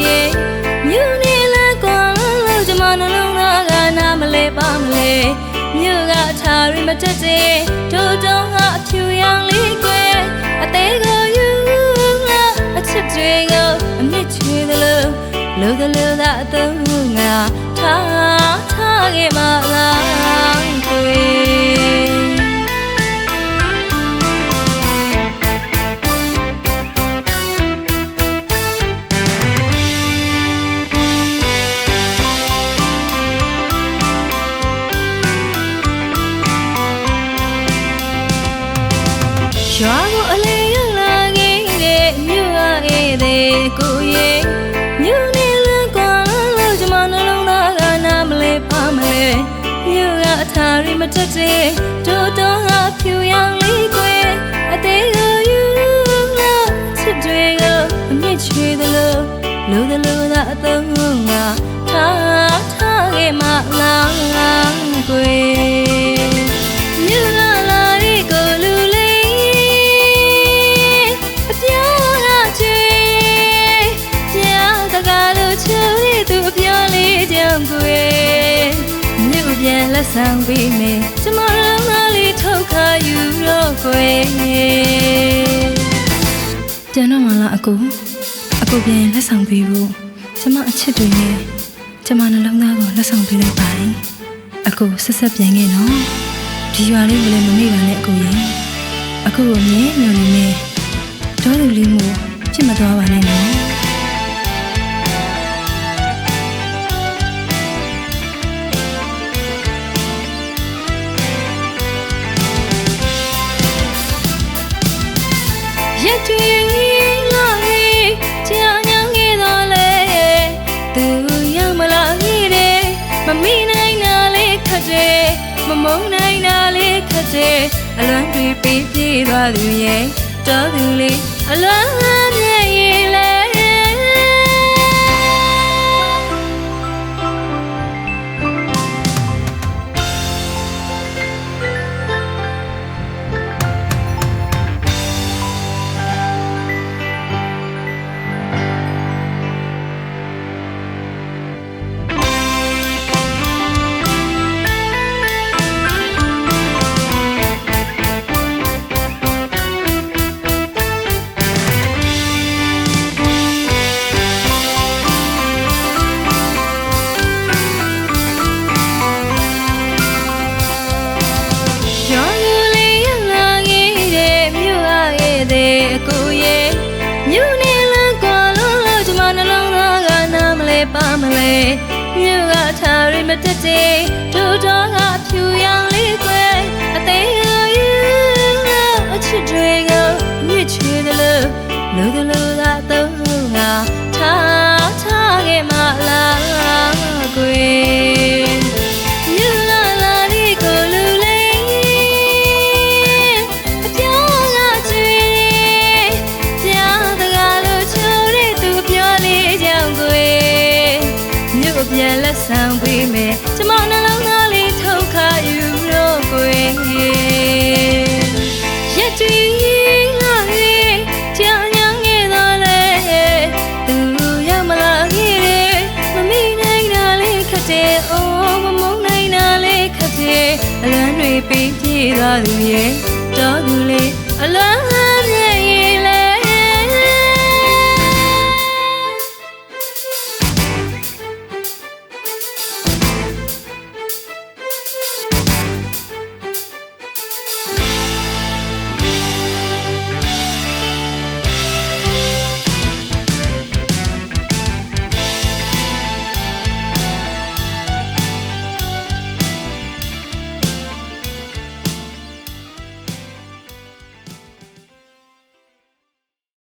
အကိုရဲ့မြူနေလဲကွာလို့ကျမနှလုံးသားကနားမလဲပါမလဲမြူကထားရီမတက်တဲ့တို့တော့ငါအဖြူရောင်လေးကွယ်အသေးကိုယူငါအချစ်တွေကိုအမြင့်ချွေသလိုလို့သလိုသာအသုံးငါထားထားခဲ့မှလား ကိုရဲ့မြို့နေလကွာလို့ကျမနှလုံးသားကနားမလဲပါမလဲမြို့ကအထာရီမတက်တဲ့တို့တော့ဟာဖြူရောင်လေးကွယ်အသေးကိုယူလာချစ်တွေကိုအမြင့်ချွေသလိုလိုသလိုသာအသုံး လက်ဆောင်ပေးမယ်ကျမတို့မလေးထုတ်ခါယူတော့ကိုယ်ပြန်တော့မလားအကူအကူပြန်လက်ဆောင်ပေးဖို့ကျမအချစ်တွေနဲ့ကျမနှလုံးသားကိုလက်ဆောင်ပေးလိုက်ပါတယ်အကူဆက်ဆက်ပြန်ခဲ့နော်ဒီရွာလေးကိုလည်းမမေ့ပါနဲ့အကူရင်အခုကိုမြဲမျောနေနေဒေါသူလေးမို့ဖြစ်မသွားပါနဲ့ မလာခဲ့တယ်မမိနိုင်တာလေးခတ်တယ်မမုန်းနိုင်တာလေးခတ်တယ်အလွမ်းတွေပေးပြေးသွားသူရဲ့တော်သူလေးအလွမ်း မလဲမြို့ကထားရီမတက်တဲ့တို့တော့ကဖြူရောင်လေးကွယ်အသေးကိုယူလို့အချစ်တွေကိုမြစ်ချွေတယ်လို့လူ ဆောင်ပေးမယ်ကျမနှလုံးသားလေးထုတ်ခါယူလို့ကိုရက်တူလာရေးကြာညောင်းခဲ့တော့လေသူရောက်မလာခဲ့တယ်မမိနိုင်တာလေးခက်တယ်အိုးမမုန်းနိုင်တာလေးခက်တယ်အလန်းတွေပေးပြေးသွားသူရဲ့တော်သူလေးအလန်း